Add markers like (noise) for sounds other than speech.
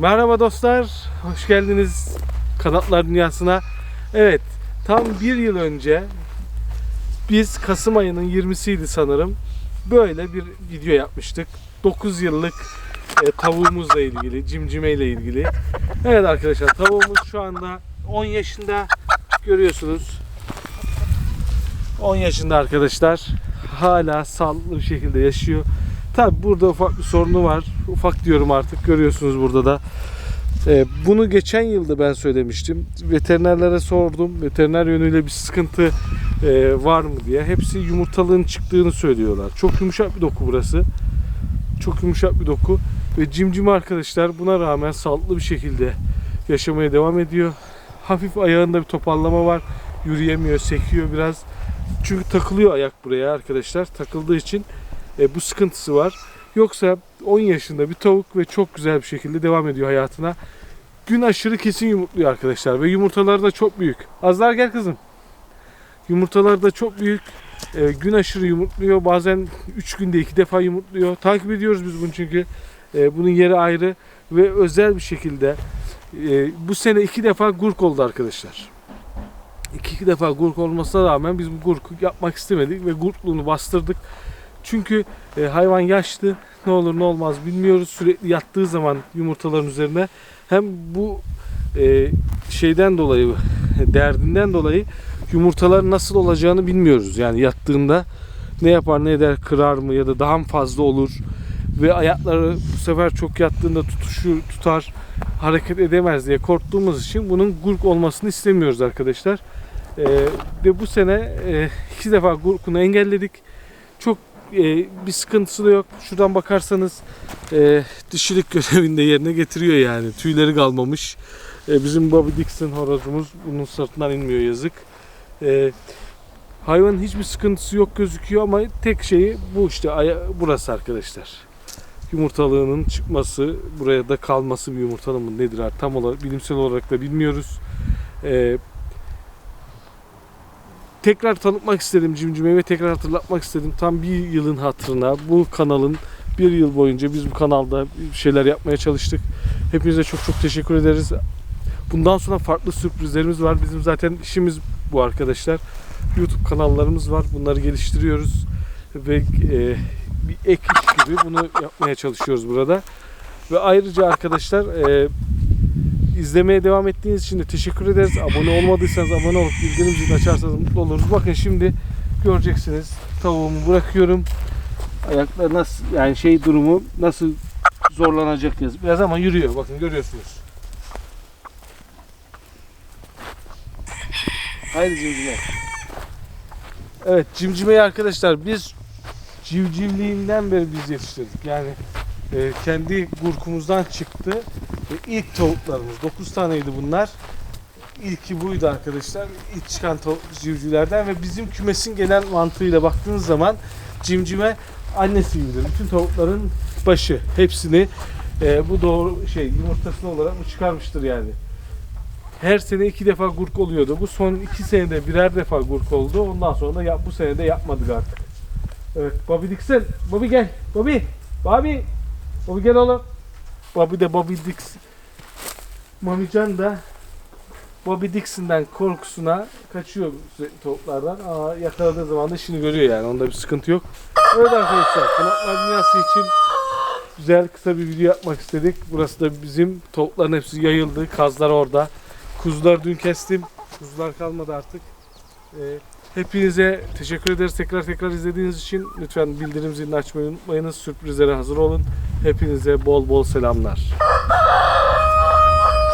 Merhaba dostlar, hoş geldiniz Kanatlar Dünyası'na. Evet, tam bir yıl önce biz Kasım ayının 20'siydi sanırım. Böyle bir video yapmıştık. 9 yıllık e, tavuğumuzla ilgili, cimcime ile ilgili. Evet arkadaşlar, tavuğumuz şu anda 10 yaşında görüyorsunuz. 10 yaşında arkadaşlar. Hala sağlıklı bir şekilde yaşıyor. Tabi burada ufak bir sorunu var. Ufak diyorum artık görüyorsunuz burada da. Ee, bunu geçen yılda ben söylemiştim. Veterinerlere sordum. Veteriner yönüyle bir sıkıntı e, var mı diye. Hepsi yumurtalığın çıktığını söylüyorlar. Çok yumuşak bir doku burası. Çok yumuşak bir doku. Ve cimcim arkadaşlar buna rağmen sağlıklı bir şekilde yaşamaya devam ediyor. Hafif ayağında bir toparlama var. Yürüyemiyor, sekiyor biraz. Çünkü takılıyor ayak buraya arkadaşlar. Takıldığı için e, bu sıkıntısı var. Yoksa 10 yaşında bir tavuk ve çok güzel bir şekilde devam ediyor hayatına. Gün aşırı kesin yumurtluyor arkadaşlar ve yumurtaları da çok büyük. Azlar gel kızım. Yumurtalar da çok büyük. E, gün aşırı yumurtluyor. Bazen 3 günde 2 defa yumurtluyor. Takip ediyoruz biz bunu çünkü. E, bunun yeri ayrı ve özel bir şekilde e, bu sene 2 defa gurk oldu arkadaşlar. İki, iki defa gurk olmasına rağmen biz bu gurku yapmak istemedik ve gurkluğunu bastırdık. Çünkü e, hayvan yaşlı. Ne olur ne olmaz bilmiyoruz. Sürekli yattığı zaman yumurtaların üzerine hem bu e, şeyden dolayı derdinden dolayı yumurtalar nasıl olacağını bilmiyoruz. Yani yattığında ne yapar ne eder kırar mı ya da daha mı fazla olur ve ayakları bu sefer çok yattığında tutuşur tutar hareket edemez diye korktuğumuz için bunun gurk olmasını istemiyoruz arkadaşlar. E, ve bu sene e, iki defa gurkunu engelledik. Çok e, bir sıkıntısı da yok. Şuradan bakarsanız e, dişilik (laughs) görevinde yerine getiriyor yani. Tüyleri kalmamış. E, bizim Bobby Dixon horozumuz bunun sırtından inmiyor yazık. E, hayvanın hiçbir sıkıntısı yok gözüküyor ama tek şeyi bu işte aya, burası arkadaşlar. Yumurtalığının çıkması, buraya da kalması bir yumurtalı mı nedir artık tam olarak bilimsel olarak da bilmiyoruz. E, tekrar tanıtmak istedim cimcimeyi ve tekrar hatırlatmak istedim. Tam bir yılın hatırına bu kanalın bir yıl boyunca biz bu kanalda şeyler yapmaya çalıştık. Hepinize çok çok teşekkür ederiz. Bundan sonra farklı sürprizlerimiz var. Bizim zaten işimiz bu arkadaşlar. YouTube kanallarımız var. Bunları geliştiriyoruz ve e, bir ek iş gibi bunu yapmaya çalışıyoruz burada. Ve ayrıca arkadaşlar e, izlemeye devam ettiğiniz için de teşekkür ederiz. Abone olmadıysanız abone olup bildirim zilini açarsanız mutlu oluruz. Bakın şimdi göreceksiniz. Tavuğumu bırakıyorum. Ayakları nasıl yani şey durumu nasıl zorlanacak yaz. Biraz ama yürüyor. Bakın görüyorsunuz. Haydi cimcime. Evet cimcimeyi arkadaşlar biz civcivliğinden beri biz yetiştirdik. Yani e, kendi gurkumuzdan çıktı. İlk tavuklarımız 9 taneydi bunlar. İlki buydu arkadaşlar. İlk çıkan tavuk civcivlerden ve bizim kümesin genel mantığıyla baktığınız zaman cimcime annesi gibidir. Bütün tavukların başı hepsini e, bu doğru şey yumurtasını olarak bu çıkarmıştır yani. Her sene iki defa gurk oluyordu. Bu son iki senede birer defa gurk oldu. Ondan sonra da ya, bu sene de yapmadık artık. Evet Bobby Dixon. Bobby gel. Bobby. Bobby. Bobby gel oğlum. Bobby de Bobby Dixon. Mamican da Bobby Dixon'dan korkusuna kaçıyor toplardan. Aa, yakaladığı zaman da işini görüyor yani. Onda bir sıkıntı yok. Evet arkadaşlar. Kanatlar Dünyası için güzel kısa bir video yapmak istedik. Burası da bizim tavukların hepsi yayıldı. Kazlar orada. Kuzular dün kestim. Kuzular kalmadı artık. Ee, hepinize teşekkür ederiz tekrar tekrar izlediğiniz için. Lütfen bildirim zilini açmayı unutmayınız. Sürprizlere hazır olun. Hepinize bol bol selamlar.